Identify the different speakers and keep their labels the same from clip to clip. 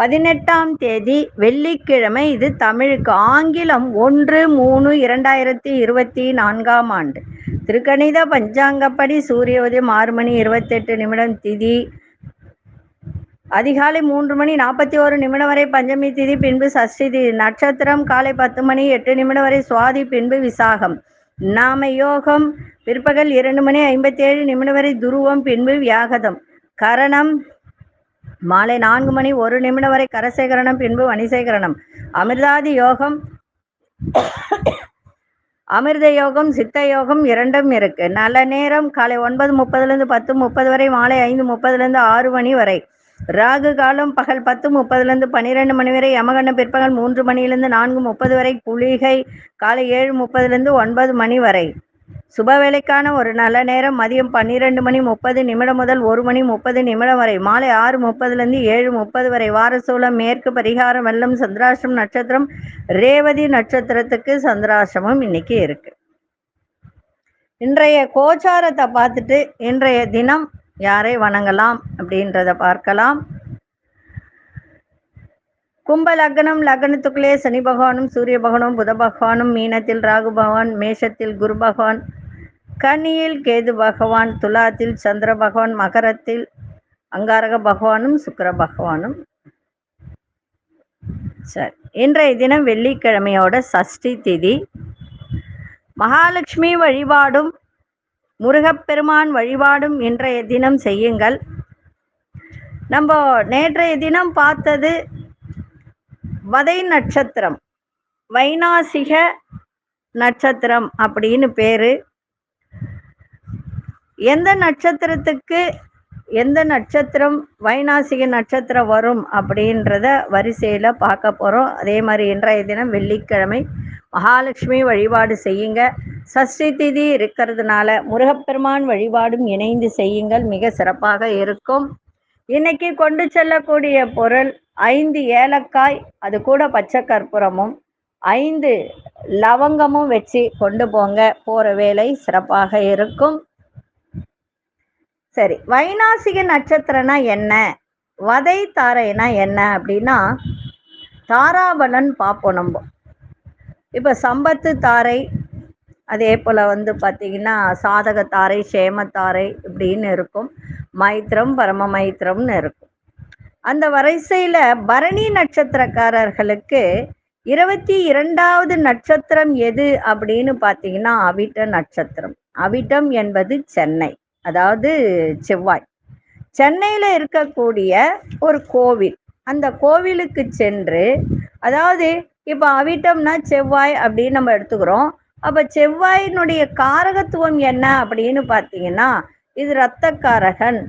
Speaker 1: பதினெட்டாம் தேதி வெள்ளிக்கிழமை இது தமிழுக்கு. ஆங்கிலம் ஒன்று மூணு இரண்டாயிரத்தி இருபத்தி நான்காம் ஆண்டு. திருக்கணித பஞ்சாங்கப்படி சூரிய உதயம் ஆறு மணி இருபத்தெட்டு நிமிடம் திதி. அதிகாலை மூன்று மணி நாற்பத்தி ஒரு நிமிடம் வரை பஞ்சமி திதி பின்பு சஷ்டி திதி. நட்சத்திரம் காலை பத்து மணி எட்டு நிமிடம் வரை சுவாதி பின்பு விசாகம். நாம யோகம் பிற்பகல் இரண்டு மணி ஐம்பத்தி ஏழு நிமிடம் வரை துருவம் பின்பு வியாகதம். கரணம் மாலை நான்கு மணி ஒரு நிமிடம் வரை கரசேகரணம் பின்பு வணிசேகரணம். அமிர்தாதி யோகம் அமிர்த யோகம் சித்த யோகம் இரண்டும் இருக்கு. நல்ல நேரம் காலை ஒன்பது முப்பதுலேருந்து பத்து முப்பது வரை மாலை ஐந்து முப்பதுலேருந்து ஆறு மணி வரை. ராகு காலம் பகல் பத்து முப்பதுலேருந்து பன்னிரெண்டு மணி வரை. யமகண்ட பிற்பகல் மூன்று மணியிலிருந்து நான்கு முப்பது வரை. குளிகை காலை ஏழு முப்பதுலேருந்து ஒன்பது மணி வரை. சுப வேலைக்கான ஒரு நல்ல நேரம். மதியம் பன்னிரெண்டு மணி முப்பது நிமிடம் முதல் ஒரு மணி முப்பது நிமிடம் வரை. மாலை ஆறு முப்பதுலேருந்து ஏழு முப்பது வரை. வாரசூலம் மேற்கு பரிகாரம் வெள்ளம் சந்திராசிரம் நட்சத்திரம் ரேவதி நட்சத்திரத்துக்கு சந்திராசிரமம் இன்னைக்கு இருக்கு. இன்றைய கோச்சாரத்தை பார்த்துட்டு இன்றைய தினம் யாரை வணங்கலாம் அப்படின்றத பார்க்கலாம். கும்ப லக்னம் லக்னத்துக்குள்ளே சனி பகவானும் சூரிய பகவானும் புத பகவானும் மீனத்தில் ராகு பகவான் மேஷத்தில் குரு பகவான் கன்னியில் கேது பகவான் துலாத்தில் சந்திர பகவான் மகரத்தில் அங்காரக பகவானும் சுக்கிர பகவானும். சரி இன்றைய தினம் வெள்ளிக்கிழமையோட சஷ்டி திதி. மகாலட்சுமி வழிபாடும் முருகப்பெருமான் வழிபாடும் இன்றைய தினம் செய்யுங்கள். நம்ம நேற்றைய தினம் பார்த்தது வதை நட்சத்திரம். வைநாசிக நட்சத்திரம் அப்படின்னு பேரு. எந்த நட்சத்திரத்துக்கு எந்த நட்சத்திரம் வைநாசிக நட்சத்திரம் வரும் அப்படின்றத வரிசையில் பார்க்க போகிறோம் அதே மாதிரி இன்றைய தினம் வெள்ளிக்கிழமை மகாலட்சுமி வழிபாடு செய்யுங்க. சஷ்டி திதி இருக்கிறதுனால முருகப்பெருமான் வழிபாடும் இணைந்து செய்யுங்கள். மிக சிறப்பாக இருக்கும். இன்னைக்கு கொண்டு செல்லக்கூடிய பொருள் ஐந்து ஏலக்காய் அது கூட பச்சை கற்பூரமும் ஐந்து லவங்கமும் வச்சு கொண்டு போங்க. போற வேலை சிறப்பாக இருக்கும். சரி வைநாசிக நட்சத்திரம்னா என்ன? வதை தாரைனா என்ன அப்படின்னா தாராபலன் பார்ப்போம் நம்ம. இப்போ சம்பத்து தாரை அதே போல் வந்து பார்த்திங்கன்னா சாதக தாரை சேமத்தாரை இப்படின்னு இருக்கும். மைத்திரம் பரம மைத்திரம்னு இருக்கும். அந்த வரிசையில் பரணி நட்சத்திரக்காரர்களுக்கு இருபத்தி இரண்டாவது நட்சத்திரம் எது அப்படின்னு பார்த்தீங்கன்னா அவிட்ட நட்சத்திரம். அவிட்டம் என்பது சென்னை அதாவது செவ்வாய். சென்னையில் இருக்கக்கூடிய ஒரு கோவில் அந்த கோவிலுக்கு சென்று அதாவது இப்போ அவிட்டம்னா செவ்வாய் அப்படின்னு நம்ம எடுத்துக்கிறோம். அப்போ செவ்வாயினுடைய காரகத்துவம் என்ன அப்படின்னு பார்த்தீங்கன்னா இது இரத்தக்காரகன்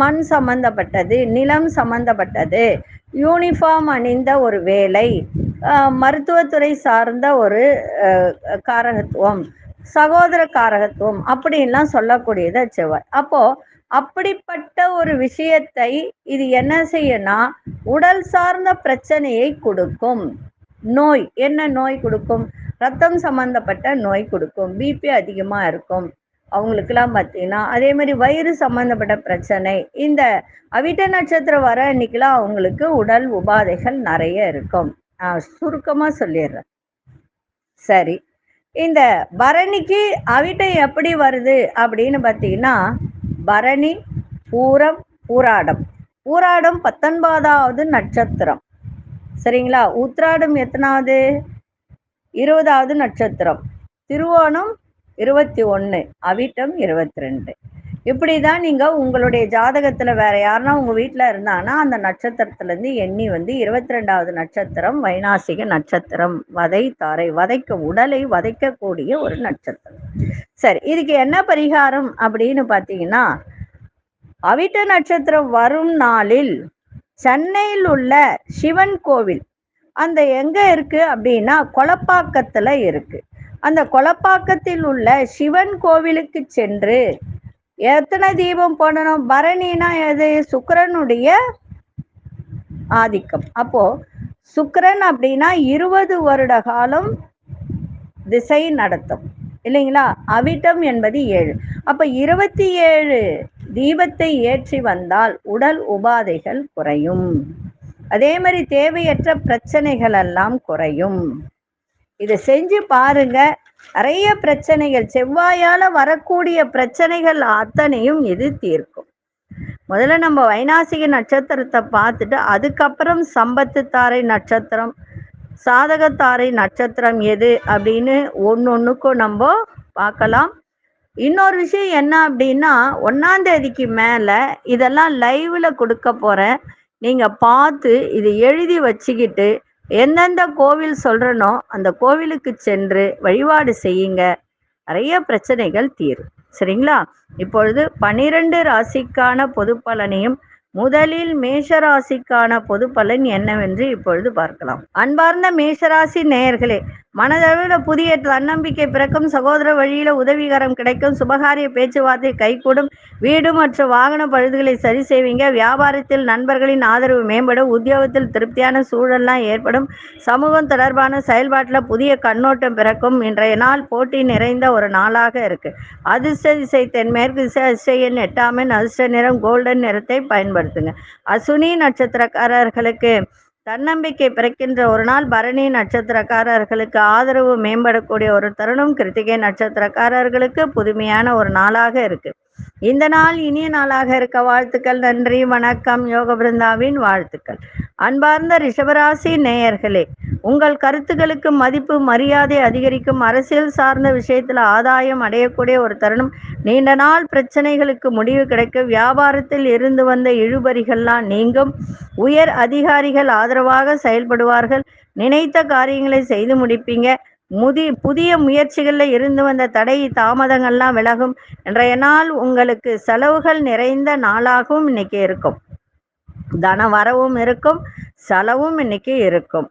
Speaker 1: மண் சம்பந்தப்பட்டது நிலம் சம்பந்தப்பட்டது யூனிஃபார்ம் அணிந்த ஒரு வேலை மருத்துவத்துறை சார்ந்த ஒரு காரகத்துவம் சகோதர காரகத்துவம் அப்படின்லாம் சொல்லக்கூடியது செவ்வாய். அப்போ அப்படிப்பட்ட ஒரு விஷயத்தை இது என்ன செய்யனா உடல் சார்ந்த பிரச்சனையை கொடுக்கும். நோய் என்ன நோய் கொடுக்கும்? ரத்தம் சம்பந்தப்பட்ட நோய் கொடுக்கும். பிபி அதிகமாக இருக்கும். அவங்களுக்கெல்லாம் பார்த்தீங்கன்னா அதே மாதிரி வயிறு சம்பந்தப்பட்ட பிரச்சனை இந்த அவிட்ட நட்சத்திரம் வர அன்னைக்கெல்லாம் அவங்களுக்கு உடல் உபாதைகள் நிறைய இருக்கும். நான் சுருக்கமாக சொல்லிடுறேன். சரி. இந்த பரணிக்கு அவிட்டம் எப்படி வருது அப்படின்னு பார்த்தீங்கன்னா பரணி பூரம் பூராடம். பூராடம் பத்தொன்பதாவது நட்சத்திரம். சரிங்களா? உத்ராடம் எத்தனாவது? இருபதாவது நட்சத்திரம். திருவோணம் இருபத்தி ஒன்று அவிட்டம் இருபத்தி ரெண்டு இப்படி தான் நீங்கள் உங்களுடைய ஜாதகத்தில் வேற யாருன்னா உங்கள் வீட்டில் இருந்தாங்கன்னா அந்த நட்சத்திரத்துலேருந்து எண்ணி வந்து இருபத்தி ரெண்டாவது நட்சத்திரம் வைநாசிக நட்சத்திரம் வதை தாரை வதைக்க உடலை வதைக்கக்கூடிய ஒரு நட்சத்திரம். சரி இதுக்கு என்ன பரிகாரம் அப்படின்னு பார்த்தீங்கன்னா அவிட்ட நட்சத்திரம் வரும் நாளில் சென்னையில் உள்ள சிவன் கோவில். அந்த எங்க இருக்கு அப்படின்னா கொலப்பாக்கத்துல இருக்கு. அந்த கொலப்பாக்கத்தில் உள்ள சிவன் கோவிலுக்கு சென்று எத்தனை தீபம் போடணும்? பரணினா எது? சுக்கரனுடைய ஆதிக்கம். அப்போ சுக்கரன் அப்படின்னா இருபது வருட காலம் திசை நடத்தும். இல்லைங்களா? அவிட்டம் என்பது ஏழு. அப்ப இருபத்தி ஏழு தீபத்தை ஏற்றி வந்தால் உடல் உபாதைகள் குறையும். அதே மாதிரி தேவையற்ற பிரச்சனைகள் எல்லாம் குறையும். இதை செஞ்சு பாருங்க. நிறைய பிரச்சனைகள் செவ்வாயால வரக்கூடிய பிரச்சனைகள் அத்தனையும் இது தீர்க்கும் முதல்ல நம்ம வைநாசிக நட்சத்திரத்தை பார்த்துட்டு அதுக்கப்புறம் சம்பத்து தாரை நட்சத்திரம் சாதகத்தாரை நட்சத்திரம் எது அப்படின்னு ஒன்னொன்னுக்கும் நம்ம பார்க்கலாம். இன்னொரு விஷயம் என்ன அப்படின்னா ஒன்னாம் தேதிக்கு மேல இதெல்லாம் லைவ்ல கொடுக்க போறேன். நீங்க பார்த்து இது எழுதி வச்சுக்கிட்டு எந்தெந்த கோவில் சொல்றனோ அந்த கோவிலுக்கு சென்று வழிபாடு செய்யுங்க. நிறைய பிரச்சனைகள் தீரும். சரிங்களா? இப்பொழுது பனிரெண்டு ராசிக்கான பொது பலனையும் முதலில் மேஷராசிக்கான பொது பலன் என்னவென்று இப்பொழுது பார்க்கலாம். அன்பார்ந்த மேஷராசி நேயர்களே மனதளவில் புதிய தன்னம்பிக்கை பிறக்கும் சகோதர வழியில உதவிகரம் கிடைக்கும். சுபகாரிய பேச்சுவார்த்தை கைகூடும். வீடு மற்றும் வாகன பழுதுகளை சரி செய்வீங்க. வியாபாரத்தில் நண்பர்களின் ஆதரவு மேம்படும். உத்தியோகத்தில் திருப்தியான சூழல்லாம் ஏற்படும். சமூகம் தொடர்பான செயல்பாட்டில் புதிய கண்ணோட்டம் பிறக்கும். இன்றைய நாள் போட்டி நிறைந்த ஒரு நாளாக இருக்கு. அதிர்ஷ்ட திசை தென்மேற்கு திசை அதிசயன் எட்டாமின் அதிர்ஷ்ட நிறம் கோல்டன் நிறத்தை பயன்படுத்துங்க. அசுனி நட்சத்திரக்காரர்களுக்கு தன்னம்பிக்கை பிறக்கின்ற ஒரு நாள் பரணி நட்சத்திரக்காரர்களுக்கு ஆதரவு மேம்படக்கூடிய ஒரு தருணம் கிருத்திகை நட்சத்திரக்காரர்களுக்கு புதுமையான ஒரு நாளாக இருக்கு. இந்த நாள் இனிய நாளாக இருக்க வாழ்த்துக்கள் நன்றி வணக்கம் யோக பிருந்தாவின் வாழ்த்துக்கள். அன்பார்ந்த ரிஷபராசி நேயர்களே உங்கள் கருத்துக்களுக்கு மதிப்பு மரியாதை அதிகரிக்கும் அரசியல் சார்ந்த விஷயத்தில் ஆதாயம் அடையக்கூடிய ஒரு தருணம். நீண்ட நாள் பிரச்சனைகளுக்கு முடிவு கிடைக்க வியாபாரத்தில் இருந்து வந்த இழுபறிகள்லாம் நீங்கும். உயர் அதிகாரிகள் ஆதரவாக செயல்படுவார்கள். நினைத்த காரியங்களை செய்து முடிப்பீங்க. முதி புதிய முயற்சிகளில் இருந்து வந்த தடை தாமதங்கள்லாம் விலகும் இன்றைய நாள் உங்களுக்கு செலவுகள் நிறைந்த நாளாகவும் இன்னைக்கு இருக்கும். தன வரவும் இருக்கும் செலவும் இன்னைக்கு இருக்கும்.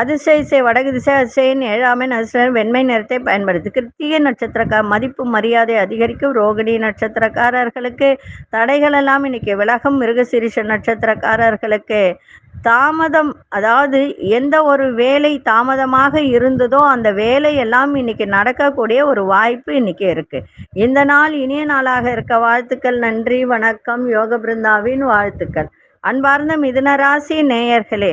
Speaker 1: அதிசய இசை வடகு திசை அதிசயன் ஏழாமை நட்சத்திரம் வெண்மை நிறத்தை பயன்படுத்தி கிருத்திய நட்சத்திரக்கா மதிப்பு மரியாதை அதிகரிக்கும். ரோகிணி நட்சத்திரக்காரர்களுக்கு தடைகள் எல்லாம் இன்னைக்கு விலகும். மிருகசிரிஷ நட்சத்திரக்காரர்களுக்கு தாமதம் அதாவது எந்த ஒரு வேலை தாமதமாக இருந்ததோ அந்த வேலை எல்லாம் இன்னைக்கு நடக்கக்கூடிய ஒரு வாய்ப்பு இன்னைக்கு இருக்கு. இந்த நாள் இனிய நாளாக இருக்க வாழ்த்துக்கள். நன்றி வணக்கம். யோக பிருந்தாவின் வாழ்த்துக்கள். அன்பார்ந்த மிதுனராசி நேயர்களே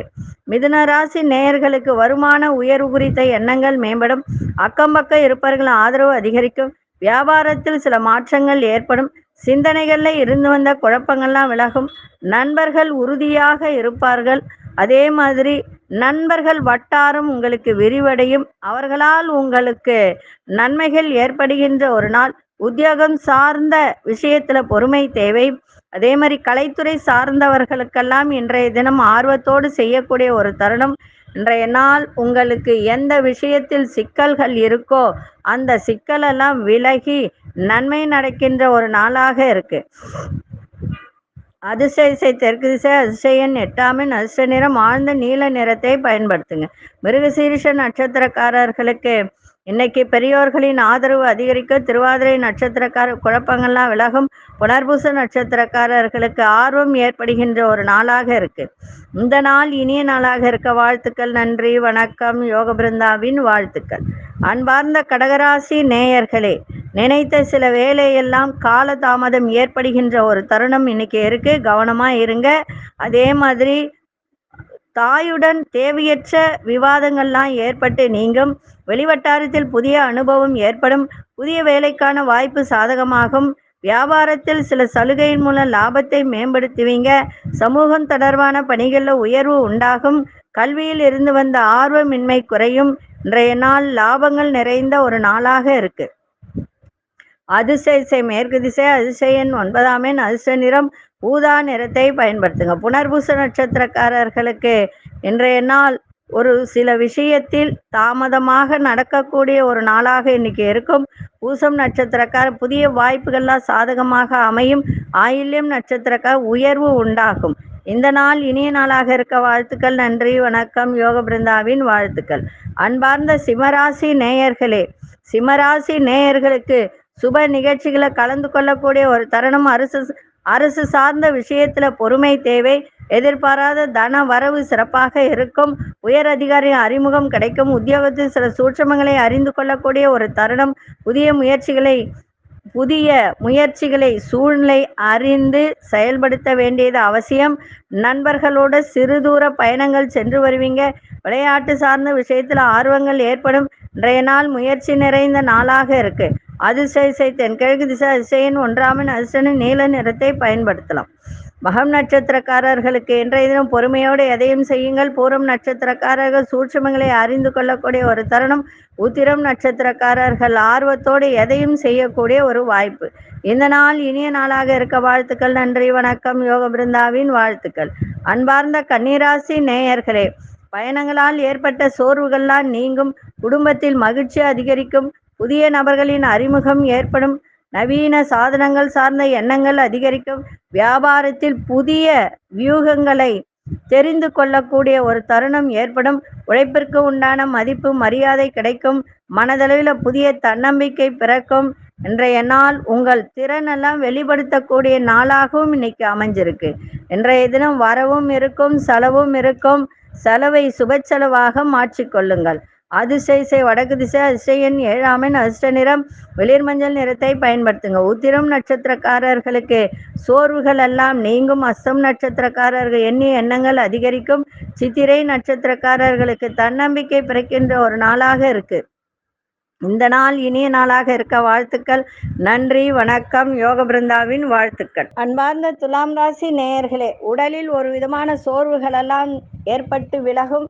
Speaker 1: மிதுனராசி நேயர்களுக்கு வருமான உயர்வு குறித்த எண்ணங்கள் மேம்படும். அக்கம் பக்கம் இருப்பவர்கள் ஆதரவு அதிகரிக்கும். வியாபாரத்தில் சில மாற்றங்கள் ஏற்படும். சிந்தனைகள்ல இருந்து வந்த குழப்பங்கள்லாம் விலகும். நண்பர்கள் உறுதியாக இருப்பார்கள். அதே மாதிரி நண்பர்கள் வட்டாரம் உங்களுக்கு விரிவடையும். அவர்களால் உங்களுக்கு நன்மைகள் ஏற்படுகின்ற ஒரு நாள். உத்தியோகம் சார்ந்த விஷயத்துல பொறுமை தேவை. அதே மாதிரி கலைத்துறை சார்ந்தவர்களுக்கெல்லாம் இன்றைய தினம் ஆர்வத்தோடு செய்யக்கூடிய ஒரு தருணம். இன்றைய நாள் உங்களுக்கு எந்த விஷயத்தில் சிக்கல்கள் இருக்கோ அந்த சிக்கலெல்லாம் விலகி நன்மை நடக்கின்ற ஒரு நாளாக இருக்கு. அதிசயசை தெற்கு திசை அதிசயன் எட்டாமின் அதிர்ஷ்ட நிறம் ஆழ்ந்த நீல நிறத்தை பயன்படுத்துங்க. மிருகசீரிஷ நட்சத்திரக்காரர்களுக்கு இன்னைக்கு பெரியோர்களின் ஆதரவு அதிகரிக்க திருவாதிரை நட்சத்திரக்கார குழப்பங்கள்லாம் விலகும். புனர்பூச நட்சத்திரக்காரர்களுக்கு ஆர்வம் ஏற்படுகின்ற ஒரு நாளாக இருக்கு. இந்த நாள் இனிய நாளாக இருக்க வாழ்த்துக்கள் நன்றி வணக்கம் யோக பிருந்தாவின் வாழ்த்துக்கள். அன்பார்ந்த கடகராசி நேயர்களே நினைத்த சில வேலையெல்லாம் காலதாமதம் ஏற்படுகின்ற ஒரு தருணம் இன்னைக்கு இருக்கு. கவனமா இருங்க. அதே மாதிரி தாயுடன் தேவையற்ற விவாதங்கள்லாம் ஏற்பட்டு நீங்கும். வெளிவட்டாரத்தில் புதிய அனுபவம் ஏற்படும். புதிய வேலைக்கான வாய்ப்பு சாதகமாகும். வியாபாரத்தில் சில சலுகையின் மூலம் லாபத்தை மேம்படுத்துவீங்க. சமூகம் தொடர்பான பணிகளில் உயர்வு உண்டாகும். கல்வியில் இருந்து வந்த ஆர்வமின்மை குறையும். இன்றைய நாள் லாபங்கள் நிறைந்த ஒரு நாளாக இருக்கு. அதிசயசை மேற்கு திசை அதிசயன் ஒன்பதாம் எண் அதிர்ஷ்ட நிறம். ஊதா நிறத்தை பயன்படுத்துங்க. புனர்பூச நட்சத்திரக்காரர்களுக்கு இன்றைய நாள் ஒரு சில விஷயத்தில் தாமதமாக நடக்கக்கூடிய ஒரு நாளாக இன்னைக்கு இருக்கும். பூசம் நட்சத்திரக்கார புதிய வாய்ப்புகள்லாம் சாதகமாக அமையும். ஆயில்யம் நட்சத்திரக்கார உயர்வு உண்டாகும். இந்த நாள் இனிய நாளாக இருக்க வாழ்த்துக்கள் நன்றி வணக்கம் யோக பிருந்தாவின் வாழ்த்துக்கள். அன்பார்ந்த சிம்மராசி நேயர்களே சிம்மராசி நேயர்களுக்கு சுப நிகழ்ச்சிகளை கலந்து கொள்ளக்கூடிய ஒரு தருணம் அரசு அரசு சார்ந்த விஷயத்துல பொறுமை தேவை எதிர்பாராத தன வரவு சிறப்பாக இருக்கும். உயர் அதிகாரி அறிமுகம் கிடைக்கும். உத்தியோகத்தில் சில சூட்சமங்களை அறிந்து கொள்ளக்கூடிய ஒரு தருணம். புதிய முயற்சிகளை புதிய முயற்சிகளை சூழ்நிலை அறிந்து செயல்படுத்த வேண்டியது அவசியம். நண்பர்களோட சிறு தூர பயணங்கள் சென்று வருவீங்க. விளையாட்டு சார்ந்த விஷயத்தில் ஆர்வங்கள் ஏற்படும். இன்றைய நாள் முயற்சி நிறைந்த நாளாக இருக்கு. அதிசய தென்கிழக்கு திசை அதிசயன் ஒன்றாமன் அதிசயன் நீல நிறத்தை பயன்படுத்தலாம். மகம் நட்சத்திரக்காரர்களுக்கு இன்றைய தினம் பொறுமையோடு எதையும் செய்யுங்கள். பூரம் நட்சத்திரக்காரர்கள் சூட்சமங்களை அறிந்து கொள்ளக்கூடிய ஒரு தருணம். உத்திரம் நட்சத்திரக்காரர்கள் ஆர்வத்தோடு எதையும் செய்யக்கூடிய ஒரு வாய்ப்பு. இந்த நாள் இனிய நாளாக இருக்க வாழ்த்துக்கள். நன்றி வணக்கம். யோக பிருந்தாவின் வாழ்த்துக்கள். அன்பார்ந்த கன்னிராசி நேயர்களே பயணங்களால் ஏற்பட்ட சோர்வுகள்லாம் நீங்கும். குடும்பத்தில் மகிழ்ச்சி அதிகரிக்கும். புதிய நபர்களின் அறிமுகம் ஏற்படும். நவீன சாதனங்கள் சார்ந்த எண்ணங்கள் அதிகரிக்கும். வியாபாரத்தில் புதிய வியூகங்களை தெரிந்து கொள்ளக்கூடிய ஒரு தருணம் ஏற்படும். உழைப்பிற்கு உண்டான மதிப்பு மரியாதை கிடைக்கும். மனதளவில் புதிய தன்னம்பிக்கை பிறக்கும். இன்றைய நாள் உங்கள் திறனெல்லாம் வெளிப்படுத்தக்கூடிய நாளாகவும் இன்னைக்கு அமைஞ்சிருக்கு. இன்றைய தினம் வரவும் இருக்கும் செலவும் இருக்கும். செலவை சுப செலவாக மாற்றிக்கொள்ளுங்கள் அதிசய வடக்கு திசை அதிசயன் ஏழாமின் அதிர்ஷ்ட நிறம். வெளிர் மஞ்சள் நிறத்தை பயன்படுத்துங்க. உத்திரம் நட்சத்திரக்காரர்களுக்கு சோர்வுகள் எல்லாம் நீங்கும். அஸ்தம் நட்சத்திரக்காரர்கள் எண்ணிய எண்ணங்கள் அதிகரிக்கும். சித்திரை நட்சத்திரக்காரர்களுக்கு தன்னம்பிக்கை பிறக்கின்ற ஒரு நாளாக இருக்கு. இந்த நாள் இனிய நாளாக இருக்க வாழ்த்துக்கள். நன்றி வணக்கம். யோக பிருந்தாவின் வாழ்த்துக்கள். அன்பார்ந்த துலாம் ராசி நேயர்களே உடலில் ஒரு விதமான சோர்வுகள் எல்லாம் ஏற்பட்டு விலகும்.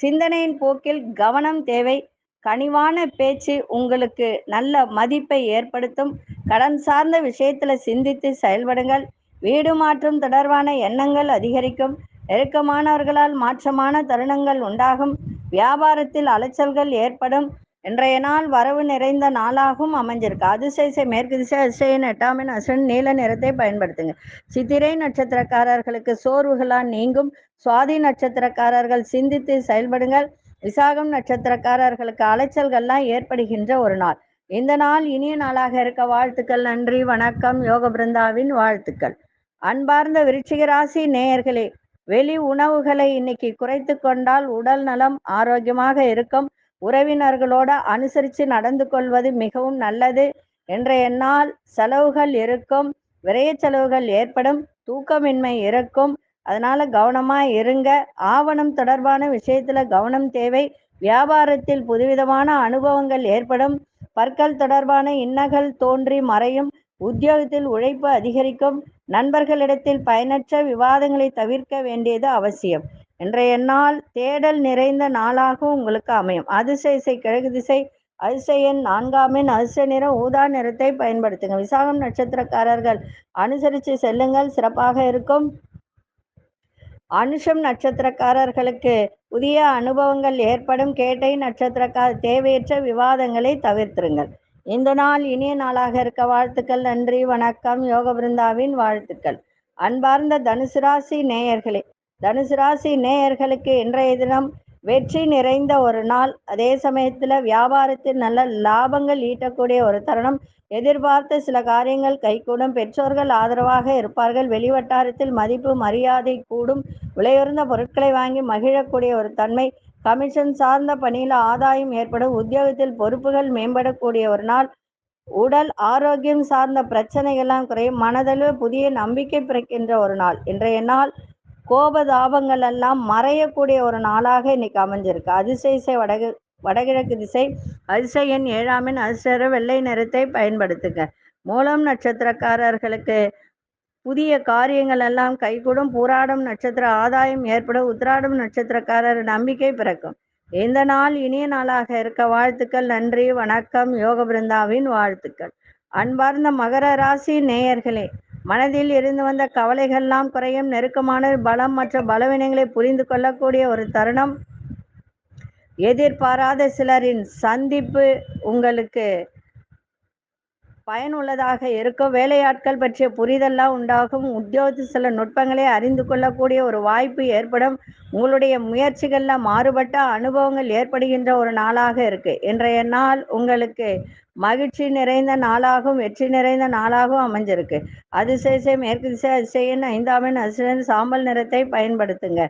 Speaker 1: சிந்தனையின் போக்கில் கவனம் தேவை. கனிவான பேச்சு உங்களுக்கு நல்ல மதிப்பை ஏற்படுத்தும். கடன் சார்ந்த விஷயத்துல சிந்தித்து செயல்படுங்கள். வீடு மாற்றம் தொடர்பான எண்ணங்கள் அதிகரிக்கும். நெருக்கமானவர்களால் மாற்றமான தருணங்கள் உண்டாகும். வியாபாரத்தில் அலைச்சல்கள் ஏற்படும். இன்றைய நாள் வரவு நிறைந்த நாளாகவும் அமைஞ்சிருக்கு. அதிசய மேற்கு திசை அதிசயன் எட்டாமின் அசன் நீல நிறத்தை பயன்படுத்துங்க. சித்திரை நட்சத்திரக்காரர்களுக்கு சோர்வுகளால் நீங்கும். சுவாதி நட்சத்திரக்காரர்கள் சிந்தித்து செயல்படுங்கள். விசாகம் நட்சத்திரக்காரர்களுக்கு அலைச்சல்கள்லாம் ஏற்படுகின்ற ஒரு நாள். இந்த நாள் இனிய நாளாக இருக்க வாழ்த்துக்கள் நன்றி வணக்கம் யோக பிருந்தாவின் வாழ்த்துக்கள். அன்பார்ந்த விருச்சிக ராசி நேயர்களே வெளி உணவுகளை இன்னைக்கு குறைத்து கொண்டால் உடல் நலம் ஆரோக்கியமாக இருக்கும். உறவினர்களோடு அனுசரித்து நடந்து கொள்வது மிகவும் நல்லது. இன்றைய நாள் செலவுகள் இருக்கும் விரைய செலவுகள் ஏற்படும் தூக்கமின்மை இருக்கும். அதனால கவனமா இருங்க. ஆவணம் தொடர்பான விஷயத்துல கவனம் தேவை. வியாபாரத்தில் புதுவிதமான அனுபவங்கள் ஏற்படும். பற்கள் தொடர்பான இன்னகள் தோன்றி மறையும். உத்தியோகத்தில் உழைப்பு அதிகரிக்கும். நண்பர்களிடத்தில் பயனற்ற விவாதங்களை தவிர்க்க வேண்டியது அவசியம். இன்றைய நாள் தேடல் நிறைந்த நாளாக உங்களுக்கு அமையும். அதிசய கிழக்கு திசை அதிசயன் நான்காமின் அதிசய நிறம் ஊதா நிறத்தை பயன்படுத்துங்க விசாகம் நட்சத்திரக்காரர்கள் அனுசரித்து செல்லுங்கள். சிறப்பாக இருக்கும். அனுஷம் நட்சத்திரக்காரர்களுக்கு புதிய அனுபவங்கள் ஏற்படும். கேட்டை நட்சத்திரக்கார தேவையற்ற விவாதங்களை தவிர்த்திருங்கள். இந்த நாள் இனிய நாளாக இருக்க வாழ்த்துக்கள் நன்றி வணக்கம். யோக பிருந்தாவின் வாழ்த்துக்கள். அன்பார்ந்த தனுசு ராசி நேயர்களே தனுசு ராசி நேயர்களுக்கு இன்றைய தினம் வெற்றி நிறைந்த ஒரு நாள். அதே சமயத்தில் வியாபாரத்தில் நல்ல லாபங்கள் ஈட்டக்கூடிய ஒரு தருணம். எதிர்பார்த்த சில காரியங்கள் கைகூடும். பெற்றோர்கள் ஆதரவாக இருப்பார்கள். வெளிவட்டாரத்தில் மதிப்பு மரியாதை கூடும். விலையுறந்த பொருட்களை வாங்கி மகிழக்கூடிய ஒரு தன்மை. கமிஷன் சார்ந்த பணியில் ஆதாயம் ஏற்படும். உத்தியோகத்தில் பொறுப்புகள் மேம்படக்கூடிய ஒரு நாள். உடல் ஆரோக்கியம் சார்ந்த பிரச்சனைகள்லாம் குறையும். மனதளவு புதிய நம்பிக்கை பிறக்கின்ற ஒரு நாள். இன்றைய நாள் கோபதாபங்கள் எல்லாம் மறையக்கூடிய ஒரு நாளாக இன்னைக்கு அமைஞ்சிருக்கு. அதிசய வடகு வடகிழக்கு திசை அதிசயன் ஏழாமின் அதிசர வெள்ளை நிறத்தை பயன்படுத்துங்க மூலம் நட்சத்திரக்காரர்களுக்கு புதிய காரியங்கள் எல்லாம் கைகூடும். பூராடம் நட்சத்திர ஆதாயம் ஏற்படும் உத்திராடம் நட்சத்திரக்காரர் நம்பிக்கை பிறக்கும். இந்த நாள் இனிய நாளாக இருக்க வாழ்த்துக்கள் நன்றி வணக்கம் யோக பிருந்தாவின் வாழ்த்துக்கள். அன்பார்ந்த மகர ராசி நேயர்களே மனதில் இருந்து வந்த கவலைகள்லாம் குறையும். நெருக்கமான பலம் மற்ற பலவீனங்களை புரிந்து கொள்ளக்கூடிய ஒரு தருணம். எதிர்பாராத சிலரின் சந்திப்பு உங்களுக்கு பயனுள்ளதாக இருக்கும். வேலையாட்கள் பற்றிய புரிதல்லாம் உண்டாகும். உத்தியோகத்தில் சில நுட்பங்களை அறிந்து கொள்ளக்கூடிய ஒரு வாய்ப்பு ஏற்படும். உங்களுடைய முயற்சிகளில் மாறுபட்ட அனுபவங்கள் ஏற்படுகின்ற ஒரு நாளாக இருக்கு. இன்றைய நாள் உங்களுக்கு மகிழ்ச்சி நிறைந்த நாளாகவும் வெற்றி நிறைந்த நாளாகவும் அமைஞ்சிருக்கு. அதிசய மேற்கு திசை அதிசயன் ஐந்தாமின் அதிசயன் சாம்பல் நிறத்தை பயன்படுத்துங்க.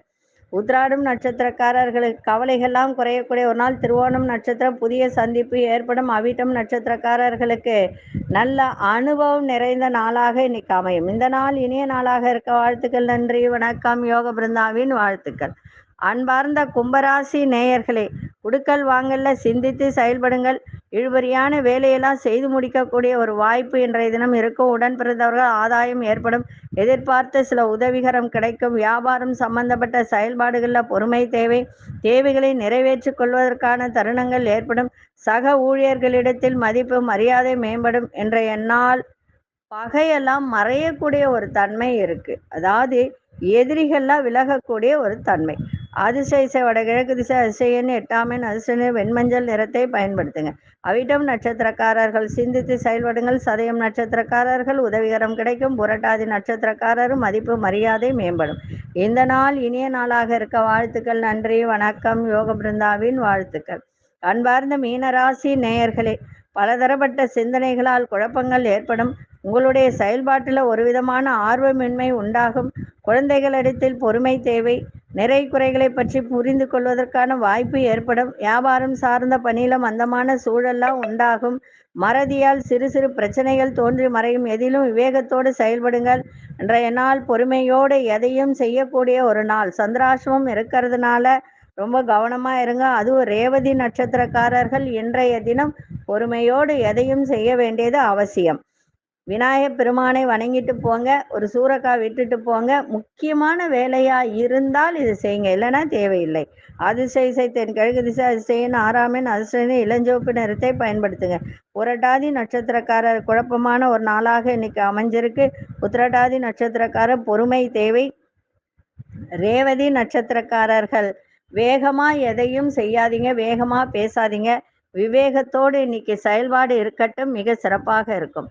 Speaker 1: உத்ராடும் நட்சத்திரக்காரர்களுக்கு கவலைகள்லாம் குறையக்கூடிய ஒரு நாள் திருவோணம் நட்சத்திரம். புதிய சந்திப்பு ஏற்படும். அவிட்டம் நட்சத்திரக்காரர்களுக்கு நல்ல அனுபவம் நிறைந்த நாளாக இன்னைக்கு அமையும். இந்த நாள் இனிய நாளாக இருக்க. வாழ்த்துக்கள் நன்றி வணக்கம். யோக பிருந்தாவின் வாழ்த்துக்கள். அன்பார்ந்த கும்பராசி நேயர்களே உடுக்கல் வாங்கல்ல சிந்தித்து செயல்படுங்கள். இழுபறியான வேலையெல்லாம் செய்து முடிக்கக்கூடிய ஒரு வாய்ப்பு இன்றைய தினம் இருக்கும். உடன் பிறந்தவர்கள் ஆதாயம் ஏற்படும். எதிர்பார்த்த சில உதவிகரம் கிடைக்கும். வியாபாரம் சம்பந்தப்பட்ட செயல்பாடுகளில் பொறுமை தேவை தேவைகளை நிறைவேற்றிக் கொள்வதற்கான தருணங்கள் ஏற்படும். சக ஊழியர்களிடத்தில் மதிப்பு மரியாதை மேம்படும். என்ற எண்ணால் பகையெல்லாம் மறையக்கூடிய ஒரு தன்மை இருக்கு. அதாவது எதிரிகள்லாம் விலகக்கூடிய ஒரு தன்மை. அதிசய வடகிழக்கு திசை அதிசயன் எட்டாமின் அதிசயனு வெண்மஞ்சள் நிறத்தை பயன்படுத்துங்க. அவிட்டம் நட்சத்திரக்காரர்கள் சிந்தித்து செயல்படுங்கள். சதயம் நட்சத்திரக்காரர்கள் உதவிகரம் கிடைக்கும். புரட்டாதி நட்சத்திரக்காரரும் மதிப்பு மரியாதை மேம்படும். இந்த நாள் இனிய நாளாக இருக்க வாழ்த்துக்கள். நன்றி வணக்கம். யோக பிருந்தாவின் வாழ்த்துக்கள். அன்பார்ந்த மீனராசி நேயர்களே பலதரப்பட்ட சிந்தனைகளால் குழப்பங்கள் ஏற்படும். உங்களுடைய செயல்பாட்டில் ஒரு விதமான ஆர்வமின்மை உண்டாகும். குழந்தைகளிடத்தில் பொறுமை தேவை. நிறை குறைகளை பற்றி புரிந்து கொள்வதற்கான வாய்ப்பு ஏற்படும். வியாபாரம் சார்ந்த பணியில மந்தமான சூழல்லாம் உண்டாகும். மறதியால் சிறு சிறு பிரச்சனைகள் தோன்றி மறையும். எதிலும் விவேகத்தோடு செயல்படுங்கள் இன்றைய நாள் பொறுமையோடு எதையும் செய்யக்கூடிய ஒரு நாள். சந்திராசிரமம் இருக்கிறதுனால ரொம்ப கவனமா இருங்க. அதுவும் ரேவதி நட்சத்திரக்காரர்கள் இன்றைய தினம் பொறுமையோடு எதையும் செய்ய வேண்டியது அவசியம். விநாயகப் பெருமானை வணங்கிட்டு போங்க ஒரு சூறக்காய் விட்டுட்டு போங்க. முக்கியமான வேலையா இருந்தால் இது செய்யுங்க. இல்லைன்னா தேவையில்லை. அதிசய தென் கிழக்கு திசை அதிசயன் ஆறாமின் அதிசயன் இளஞ்சோப்பு நிறத்தை பயன்படுத்துங்க. புரட்டாதி நட்சத்திரக்காரர் குழப்பமான ஒரு நாளாக இன்னைக்கு அமைஞ்சிருக்கு. உத்திரட்டாதி நட்சத்திரக்காரர் பொறுமை தேவை. ரேவதி நட்சத்திரக்காரர்கள் வேகமா எதையும் செய்யாதீங்க வேகமா பேசாதீங்க. விவேகத்தோடு இன்னைக்கு செயல்பாடு இருக்கட்டும் மிக சிறப்பாக இருக்கும்.